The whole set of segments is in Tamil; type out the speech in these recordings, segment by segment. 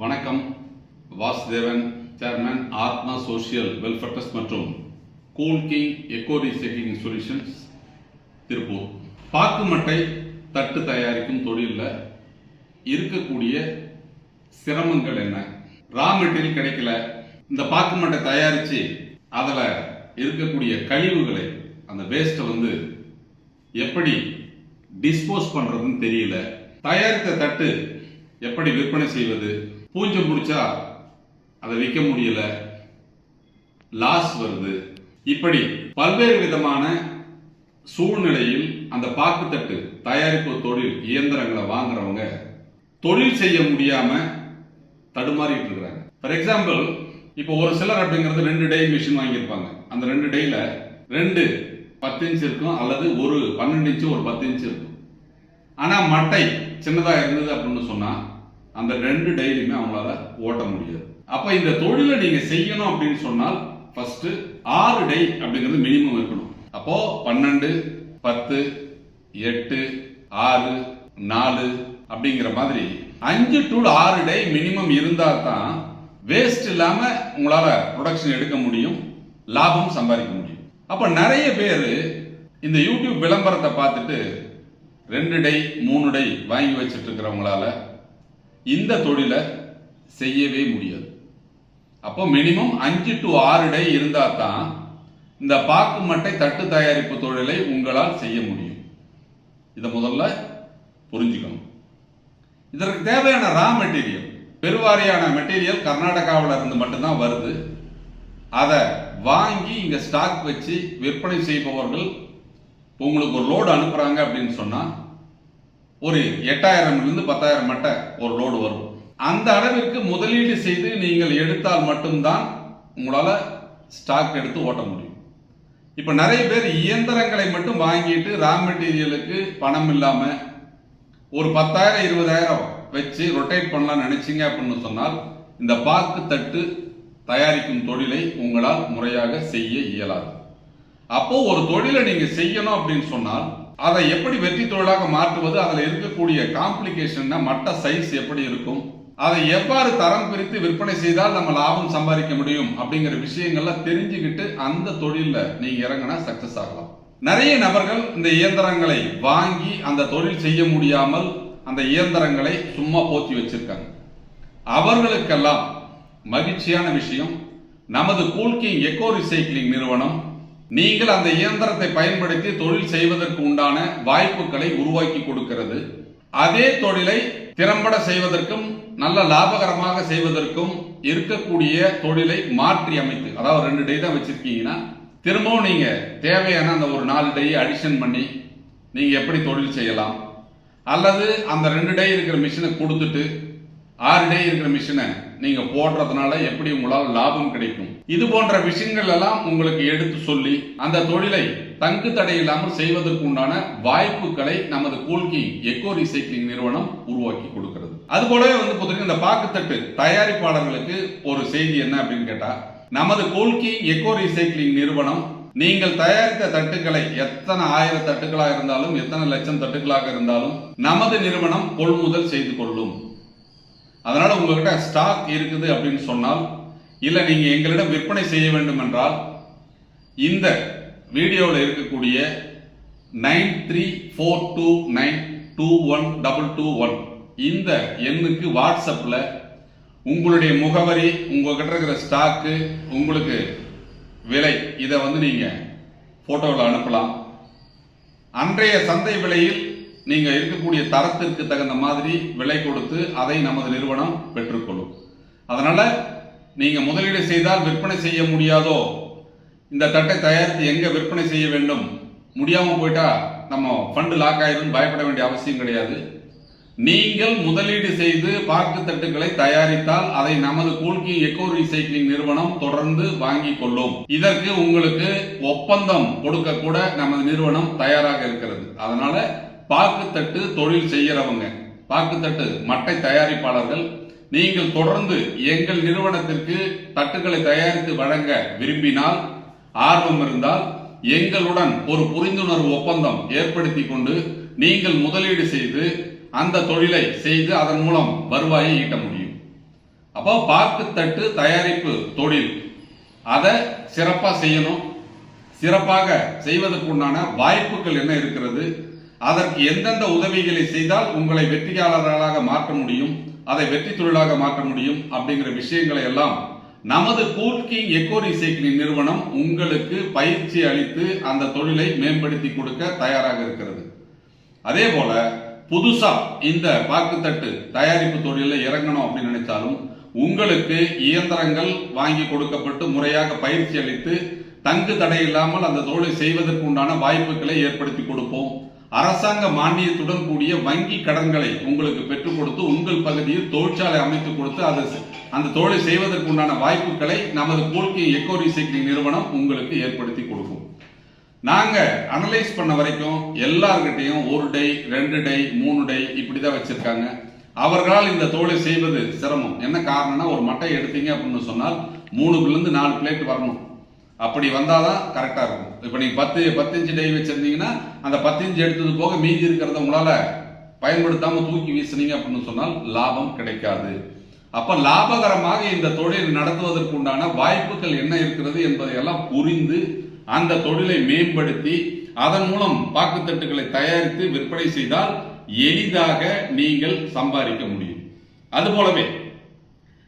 வணக்கம். Vasudevan chairman Atma social welfare trust மற்றும் cool king eco recycling solutions Tiruppur. பாக்கு மட்டை தட்டு தயாரிக்கும் தொழிலில் இருக்கக்கூடிய சிரமங்கள் என்ன? ரா மெட்டீரியல் கிடைக்கல. இந்த பாக்கு மட்டை தயாரித்து அதில் இருக்கக்கூடிய கழிவுகளை அந்த வேஸ்ட்டை வந்து எப்படி டிஸ்போஸ் பண்ணுறதுன்னு தெரியல. தயாரித்த தட்டு எப்படி விற்பனை செய்வது? பூஞ்சம் பிடிச்சா அதை விற்க முடியல. லாஸ் வருது. இப்படி பல்வேறு விதமான சூழ்நிலையில் அந்த பாக்குத்தட்டு தயாரிப்பு தொழில் இயந்திரங்களை வாங்குறவங்க தொழில் செய்ய முடியாம தடுமாறிட்டு இருக்கிறாங்க. ஃபார் எக்ஸாம்பிள் இப்போ ஒரு சிலர் அப்படிங்கிறது ரெண்டு டை மிஷின் வாங்கியிருப்பாங்க. அந்த ரெண்டு டேயில் ரெண்டு பத்து இன்ச் இருக்கும் அல்லது ஒரு பன்னெண்டு இன்ச்சு ஒரு பத்து இன்ச் இருக்கும். ஆனால் மட்டை சின்னதாக இருந்தது அப்படின்னு சொன்னால் அந்த ரெண்டு டைரியுமே அவங்களால ஓட்ட முடியாது. அப்ப இந்த தொழிலை நீங்க செய்யணும் அப்படின்னு சொன்னால் ஃபர்ஸ்ட் ஆறு டை அப்படிங்கிறது மினிமம் இருக்கணும். அப்போ பன்னெண்டு பத்து எட்டு ஆறு நாலு அப்படிங்கிற மாதிரி அஞ்சு டு ஆறு டை மினிமம் இருந்தா தான் வேஸ்ட் இல்லாம உங்களால ப்ரொடக்ஷன் எடுக்க முடியும் லாபம் சம்பாதிக்க முடியும். அப்ப நிறைய பேர் இந்த யூடியூப் விளம்பரத்தை பார்த்துட்டு ரெண்டு டை மூணு டை வாங்கி வச்சுட்டு இருக்கிறவங்களால இந்த தொழிலை செய்யவே முடியாது. அப்போ மினிமம் அஞ்சு டு ஆறு டை இருந்தால் தான் இந்த பாக்கு மட்டை தட்டு தயாரிப்பு தொழிலை உங்களால் செய்ய முடியும். இதை முதல்ல புரிஞ்சுக்கணும். இதற்கு தேவையான ரா மெட்டீரியல் பெருவாரியான மெட்டீரியல் கர்நாடகாவில் இருந்து மட்டும்தான் வருது. அதை வாங்கி இங்கே ஸ்டாக் வச்சு விற்பனை செய்பவர்கள் உங்களுக்கு ஒரு லோடு அனுப்புகிறாங்க அப்படின்னு சொன்னால் ஒரு எட்டாயிரம்லேருந்து பத்தாயிரம் மட்டை ஒரு லோடு வரும். அந்த அளவிற்கு முதலீடு செய்து நீங்கள் எடுத்தால் மட்டும்தான் உங்களால் ஸ்டாக் எடுத்து ஓட்ட முடியும். இப்போ நிறைய பேர் இயந்திரங்களை மட்டும் வாங்கிட்டு ரா மெட்டீரியலுக்கு பணம் இல்லாமல் ஒரு பத்தாயிரம் இருபதாயிரம் வச்சு ரொட்டேட் பண்ணலாம் நினைச்சிங்க அப்படின்னு சொன்னால் இந்த பாக்கு தட்டு தயாரிக்கும் தொழிலை உங்களால் முறையாக செய்ய இயலாது. அப்போ ஒரு தொழிலை நீங்கள் செய்யணும் அப்படின்னு சொன்னால் அதை எப்படி வெற்றி தொழிலாக மாற்றுவது? அதில் இருக்கக்கூடிய காம்ப்ளிகேஷன் மட்ட சைஸ் எப்படி இருக்கும்? அதை எவ்வாறு தரம் பிரித்து விற்பனை செய்தால் நம்ம லாபம் சம்பாதிக்க முடியும்? அப்படிங்கிற விஷயங்கள்லாம் தெரிஞ்சுக்கிட்டு அந்த தொழிலில் நீங்கள் இறங்கினா சக்சஸ் ஆகலாம். நிறைய நபர்கள் இந்த இயந்திரங்களை வாங்கி அந்த தொழில் செய்ய முடியாமல் அந்த இயந்திரங்களை சும்மா போத்தி வச்சிருக்காங்க. அவர்களுக்கெல்லாம் மகிழ்ச்சியான விஷயம் நமது கூல்கிங் எக்கோ ரிசைக்ளிங் நிறுவனம் நீங்கள் அந்த இயந்திரத்தை பயன்படுத்தி தொழில் செய்வதற்கு உண்டான வாய்ப்புகளை உருவாக்கி கொடுக்கிறது. அதே தொழிலை திறம்பட செய்வதற்கும் நல்ல லாபகரமாக செய்வதற்கும் இருக்கக்கூடிய தொழிலை மாற்றி அமைத்து அதாவது ரெண்டு டே தான் வச்சிருக்கீங்கன்னா திரும்பவும் நீங்க தேவையான அந்த ஒரு நாலு டேயை அடிஷன் பண்ணி நீங்க எப்படி தொழில் செய்யலாம்? அல்லது அந்த ரெண்டு டே இருக்கிற மிஷினை கொடுத்துட்டு ஆறு டே இருக்கிற மிஷினை நீங்க போடுறதுனால எப்படி உங்களால் லாபம் கிடைக்கும்? இது போன்ற விஷயங்கள் எல்லாம் உங்களுக்கு எடுத்து சொல்லி அந்த தொழிலை தங்கு தடை இல்லாமல் செய்வதற்கு உண்டான வாய்ப்புகளை நமது கூல்கி எக்கோ ரீசைக்ளிங் நிறுவனம் உருவாக்கி கொடுக்கிறது. அது போலவே வந்து பார்த்தீங்கன்னா இந்த பாக்குத்தட்டு தயாரிப்பாளர்களுக்கு ஒரு செய்தி என்ன அப்படின்னு கேட்டா நமது கோல்கி எக்கோ ரீசைக்ளிங் நிறுவனம் நீங்கள் தயாரித்த தட்டுக்களை எத்தனை ஆயிரம் தட்டுகளாக இருந்தாலும் எத்தனை லட்சம் தட்டுகளாக இருந்தாலும் நமது நிறுவனம் கொள்முதல் செய்து கொள்ளும். அதனால உங்ககிட்ட ஸ்டாக் இருக்குது அப்படின்னு சொன்னால் இல்லை நீங்கள் எங்களிடம் விற்பனை செய்ய வேண்டும் என்றால் இந்த வீடியோவில் இருக்கக்கூடிய nine three four two nine two one double two one இந்த எண்ணுக்கு வாட்ஸ்அப்பில் உங்களுடைய முகவரி உங்கள்கிட்ட இருக்கிற ஸ்டாக்கு உங்களுக்கு விலை இதை வந்து நீங்கள் ஃபோட்டோவில் அனுப்பலாம். அன்றைய சந்தை விலையில் நீங்கள் இருக்கக்கூடிய தரத்திற்கு தகுந்த மாதிரி விலை கொடுத்து அதை நமது நிறுவனம் பெற்றுக்கொள்ளும். அதனால் நீங்கள் முதலீடு செய்தால் விற்பனை செய்ய முடியாதோ? இந்த தட்டை தயாரித்து எங்கே விற்பனை செய்ய வேண்டும்? முடியாமல் போயிட்டா நம்ம ஃபண்டு லாக் ஆயிரும் பயப்பட வேண்டிய அவசியம் கிடையாது. நீங்கள் முதலீடு செய்து பாக்கு தட்டுகளை தயாரித்தால் அதை நமது கூல்கி எக்கோ ரீசைக்ளிங் நிறுவனம் தொடர்ந்து வாங்கி கொள்ளும். இதற்கு உங்களுக்கு ஒப்பந்தம் கொடுக்க கூட நமது நிறுவனம் தயாராக இருக்கிறது. அதனால பாக்குத்தட்டு தொழில் செய்யறவங்க பாக்குத்தட்டு மட்டை தயாரிப்பாளர்கள் நீங்கள் தொடர்ந்து எங்கள் நிறுவனத்திற்கு தட்டுகளை தயாரித்து வழங்க விரும்பினால் ஆர்வம் இருந்தால் எங்களுடன் ஒரு புரிந்துணர்வு ஒப்பந்தம் ஏற்படுத்தி கொண்டு நீங்கள் முதலீடு செய்து அந்த தொழிலை செய்து அதன் மூலம் வருவாயை ஈட்ட முடியும். அப்போ பாக்கு தட்டு தயாரிப்பு தொழில். அதை சிறப்பாக செய்யணும். சிறப்பாக செய்வதற்குண்டான வாய்ப்புகள் என்ன இருக்கிறது? அதற்கு எந்தெந்த உதவிகளை செய்தால் உங்களை வெற்றியாளர்களாக மாற்ற முடியும்? அதை வெற்றி தொழிலாக மாற்ற முடியும் அப்படிங்கிற விஷயங்களை எல்லாம் நமது கூல்கி எக்கோ ரீசைக்ளிங் நிறுவனம் உங்களுக்கு பயிற்சி அளித்து அந்த தொழிலை மேம்படுத்தி கொடுக்க தயாராக இருக்கிறது. அதே போல புதுசா இந்த பாக்குத்தட்டு தயாரிப்பு தொழிலில் இறங்கணும் அப்படின்னு நினைச்சாலும் உங்களுக்கு இயந்திரங்கள் வாங்கி கொடுக்கப்பட்டு முறையாக பயிற்சி அளித்து தங்கு தடை இல்லாமல் அந்த தொழிலை செய்வதற்கு உண்டான வாய்ப்புகளை ஏற்படுத்தி கொடுப்போம். அரசாங்க மானியத்துடன் கூடிய வங்கி கடன்களை உங்களுக்கு பெற்றுக் கொடுத்து உங்கள் பகுதியில் தொழிற்சாலை அமைத்து கொடுத்து அதை அந்த தொழிலை செய்வதற்கு உண்டான வாய்ப்புகளை நமது கோல்கி எக்கோ ரீசைக்ளிங் நிறுவனம் உங்களுக்கு ஏற்படுத்தி கொடுக்கும். நாங்க அனலைஸ் பண்ண வரைக்கும் எல்லார்கிட்டையும் ஒரு டை ரெண்டு டை மூணு டை இப்படி தான் வச்சிருக்காங்க. அவர்களால் இந்த தொழிலை செய்வது சிரமம். என்ன காரணம்னா ஒரு மட்டை எடுத்தீங்க அப்படின்னு சொன்னால் மூணுக்குலேருந்து நாலு பிளேட் வரணும். அப்படி வந்தாதான் கரெக்டாக இருக்கும். இப்போ நீங்கள் பத்து பத்து இன்ச்சு டை வச்சுருந்தீங்கன்னா அந்த பத்து இன்ச்சு எடுத்தது போக மீதி இருக்கிறத உங்களால் பயன்படுத்தாமல் தூக்கி வீசுனீங்க அப்படின்னு சொன்னால் லாபம் கிடைக்காது. அப்போ லாபகரமாக இந்த தொழில் நடத்துவதற்கு உண்டான வாய்ப்புகள் என்ன இருக்கிறது என்பதையெல்லாம் புரிந்து அந்த தொழிலை மேம்படுத்தி அதன் மூலம் பாக்குத்தட்டுகளை தயாரித்து விற்பனை செய்தால் எளிதாக நீங்கள் சம்பாதிக்க முடியும். அதுபோலவே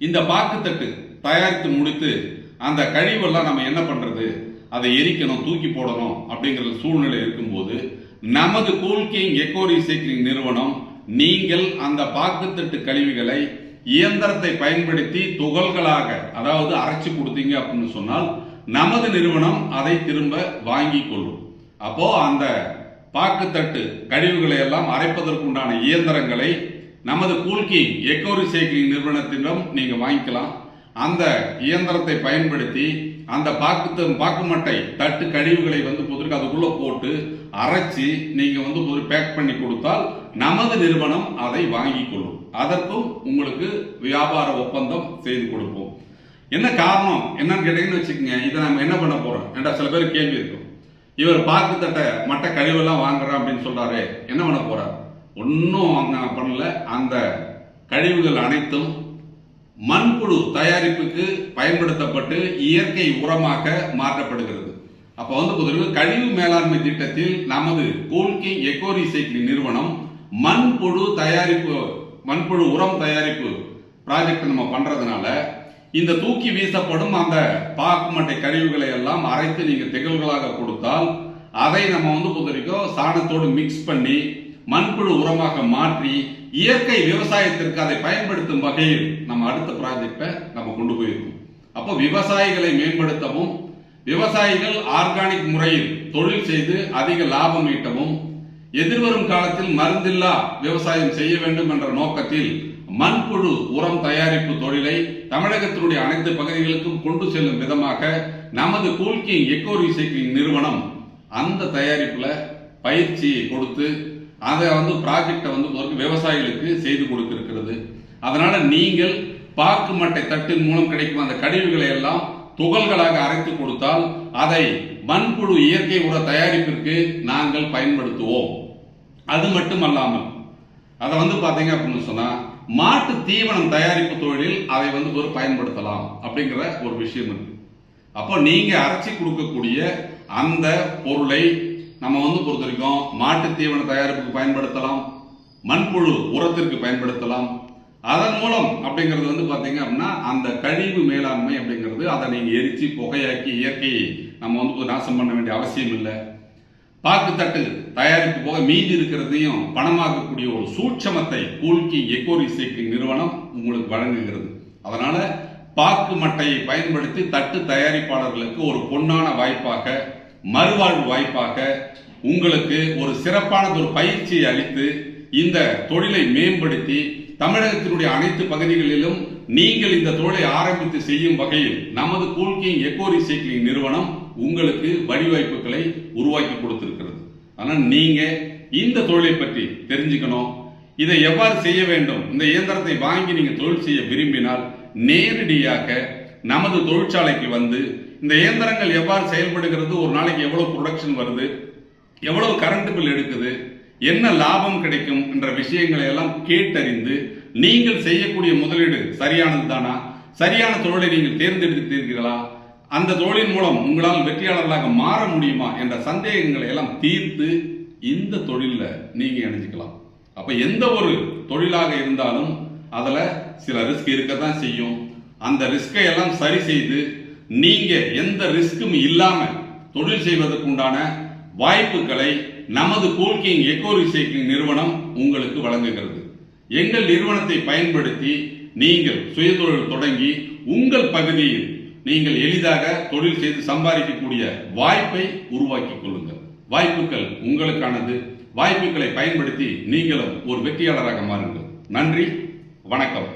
இந்த பாக்குத்தட்டு தயாரித்து முடித்து அந்த கழிவெல்லாம் நம்ம என்ன பண்ணுறது அதை எரிக்கணும் தூக்கி போடணும் அப்படிங்கிற சூழ்நிலை இருக்கும்போது நமது கூல்கிங் எக்கோ ரீசைக்ளிங் நிறுவனம் நீங்கள் அந்த பாக்குத்தட்டு கழிவுகளை இயந்திரத்தை பயன்படுத்தி துகள்களாக அதாவது அரைச்சு கொடுத்தீங்க அப்படின்னு சொன்னால் நமது நிறுவனம் அதை திரும்ப வாங்கி கொள்ளும். அப்போ அந்த பாக்குத்தட்டு கழிவுகளை எல்லாம் அரைப்பதற்குண்டான இயந்திரங்களை நமது கூல்கிங் எக்கோ ரீசைக்ளிங் நிறுவனத்திடம் நீங்கள் வாங்கிக்கலாம். அந்த இயந்திரத்தை பயன்படுத்தி அந்த பாக்கு பாக்குமட்டை தட்டு கழிவுகளை வந்து புதுக்கு அதுக்குள்ள போட்டு அரைச்சி நீங்க வந்து ஒரு பேக் பண்ணி கொடுத்தால் நமது நிறுவனம் அதை வாங்கி கொள்ளும். அதற்கும் உங்களுக்கு வியாபார ஒப்பந்தம் செய்து கொடுப்போம். என்ன காரணம்? என்னன்னு கேட்டீங்கன்னு வச்சுக்கோங்க இதை நம்ம என்ன பண்ண போறோம்? என்ற சில பேர் கேள்வி இருக்கும். இவர் பாக்கு தட்டை மட்ட கழிவெல்லாம் வாங்குறேன் அப்படின்னு சொல்றாரு என்ன பண்ண போறார்? ஒன்றும் பண்ணல. அந்த கழிவுகள் அனைத்தும் மண்புழு தயாரிப்புக்கு பயன்படுத்தப்பட்டு இயற்கை உரமாக மாற்றப்படுகிறது. அப்போ வந்து பார்த்தீங்கன்னா கழிவு மேலாண்மை திட்டத்தில் நமது கோல்கி எக்கோ ரீசைக்ளிங் நிறுவனம் மண்புழு தயாரிப்பு மண்புழு உரம் தயாரிப்பு ப்ராஜெக்ட் நம்ம பண்ணுறதுனால இந்த தூக்கி வீசப்படும் அந்த பாக்கு மட்டை கழிவுகளை எல்லாம் அரைத்து நீங்கள் திகழ்களாக கொடுத்தால் அதை நம்ம வந்து பொறுத்த சாணத்தோடு மிக்ஸ் பண்ணி மண்புழு உரமாக மாற்றி இயற்கை விவசாயத்திற்கு அதை பயன்படுத்தும் வகையில் நம்ம அடுத்த ப்ராஜெக்டை நம்ம கொண்டு போயிருக்கோம். அப்போ விவசாயிகளை மேம்படுத்தவும் விவசாயிகள் ஆர்கானிக் முறையில் தொழில் செய்து அதிக லாபம் ஈட்டவும் எதிர்வரும் காலத்தில் மருந்தில்லா விவசாயம் செய்ய வேண்டும் என்ற நோக்கத்தில் மண்புழு உரம் தயாரிப்பு தொழிலை தமிழகத்தினுடைய அனைத்து பகுதிகளுக்கும் கொண்டு செல்லும் விதமாக நமது கூல்கிங் எக்கோ ரீசைக்ளிங் நிறுவனம் அந்த தயாரிப்புல பயிற்சியை கொடுத்து அதை வந்து ப்ராஜெக்டை வந்து ஒரு விவசாயிகளுக்கு செய்து கொடுத்திருக்கிறது. அதனால நீங்கள் பாக்கு மட்டை தட்டின் மூலம் கிடைக்கும் அந்த கழிவுகளை எல்லாம் துகள்களாக அரைத்து கொடுத்தால் அதை மண்புழு இயற்கை உர தயாரிப்பிற்கு நாங்கள் பயன்படுத்துவோம். அது மட்டுமல்லாமல் அதை வந்து பார்த்தீங்க அப்படின்னு சொன்னால் மாட்டு தீவனம் தயாரிப்பு தொழிலில் அதை வந்து ஒரு பயன்படுத்தலாம் அப்படிங்கிற ஒரு விஷயம் இருக்கு. அப்போ நீங்க அரைச்சி கொடுக்கக்கூடிய அந்த பொருளை நம்ம வந்து பொறுத்த வரைக்கும் மாட்டு தீவன தயாரிப்புக்கு பயன்படுத்தலாம் மண்புழு உரத்திற்கு பயன்படுத்தலாம். அதன் மூலம் அப்படிங்கிறது வந்து பார்த்தீங்க அப்படின்னா அந்த கழிவு மேலாண்மை அப்படிங்கிறது அதை நீங்கள் எரித்து புகையாக்கி இயற்கையை நம்ம வந்து நாசம் பண்ண வேண்டிய அவசியம் இல்லை. பாக்கு தட்டு தயாரிப்பு போக மீதி இருக்கிறதையும் பணமாக்கக்கூடிய ஒரு சூட்சமத்தை கூல்கி எக்கோ ரீசைக்ளிங் நிறுவனம் உங்களுக்கு வழங்குகிறது. அதனால பாக்கு மட்டையை பயன்படுத்தி தட்டு தயாரிப்பாளர்களுக்கு ஒரு பொன்னான வாய்ப்பாக மறுவாழ்வு வாய்ப்பாக உங்களுக்கு ஒரு சிறப்பானது ஒரு பயிற்சியை அளித்து இந்த தொழிலை மேம்படுத்தி தமிழகத்தினுடைய அனைத்து பகுதிகளிலும் நீங்கள் இந்த தொழிலை ஆரம்பித்து செய்யும் வகையில் நமது கூல்கிங் எக்கோ ரீசைக்ளிங் நிறுவனம் உங்களுக்கு வழிவாய்ப்புகளை உருவாக்கி கொடுத்திருக்கிறது. ஆனால் நீங்க இந்த தொழிலை பற்றி தெரிஞ்சுக்கணும். இதை எவ்வாறு செய்ய வேண்டும்? இந்த இயந்திரத்தை வாங்கி நீங்க தொழில் செய்ய விரும்பினால் நேரடியாக நமது தொழிற்சாலைக்கு வந்து இந்த இயந்திரங்கள் எவ்வாறு செயல்படுகிறது ஒரு நாளைக்கு எவ்வளவு ப்ரொடக்ஷன் வருது எவ்வளவு கரண்ட் பில் எடுக்குது என்ன லாபம் கிடைக்கும் என்ற விஷயங்களை எல்லாம் கேட்டறிந்து நீங்கள் செய்யக்கூடிய முதலீடு சரியானது தானா? சரியான தொழிலை நீங்கள் தேர்ந்தெடுத்தீர்களா அந்த தொழிலின் மூலம் உங்களால் வெற்றியாளர்களாக மாற முடியுமா என்ற சந்தேகங்களை எல்லாம் தீர்த்து இந்த தொழிலில் நீங்க இணைஞ்சிக்கலாம். அப்ப எந்த ஒரு தொழிலாக இருந்தாலும் அதில் சில ரிஸ்க் இருக்கத்தான் செய்யும். அந்த ரிஸ்கை எல்லாம் சரி செய்து நீங்க எந்த ரிஸ்க்கும் இல்லாம தொழில் செய்வதற்கு உண்டான வாய்ப்புகளை நமது கோல்கிங் எக்கோ ரீசைக்ளிங் நிறுவனம் உங்களுக்கு வழங்குகிறது. எங்கள் நிறுவனத்தை பயன்படுத்தி நீங்கள் சுயதொழில் தொடங்கி உங்கள் பகுதியில் நீங்கள் எளிதாக தொழில் செய்து சம்பாதிக்கக்கூடிய வாய்ப்பை உருவாக்கிக் கொள்ளுங்கள். வாய்ப்புகள் உங்களுக்கானது. வாய்ப்புகளை பயன்படுத்தி நீங்களும் ஒரு வெற்றியாளராக மாறுங்கள். நன்றி. வணக்கம்.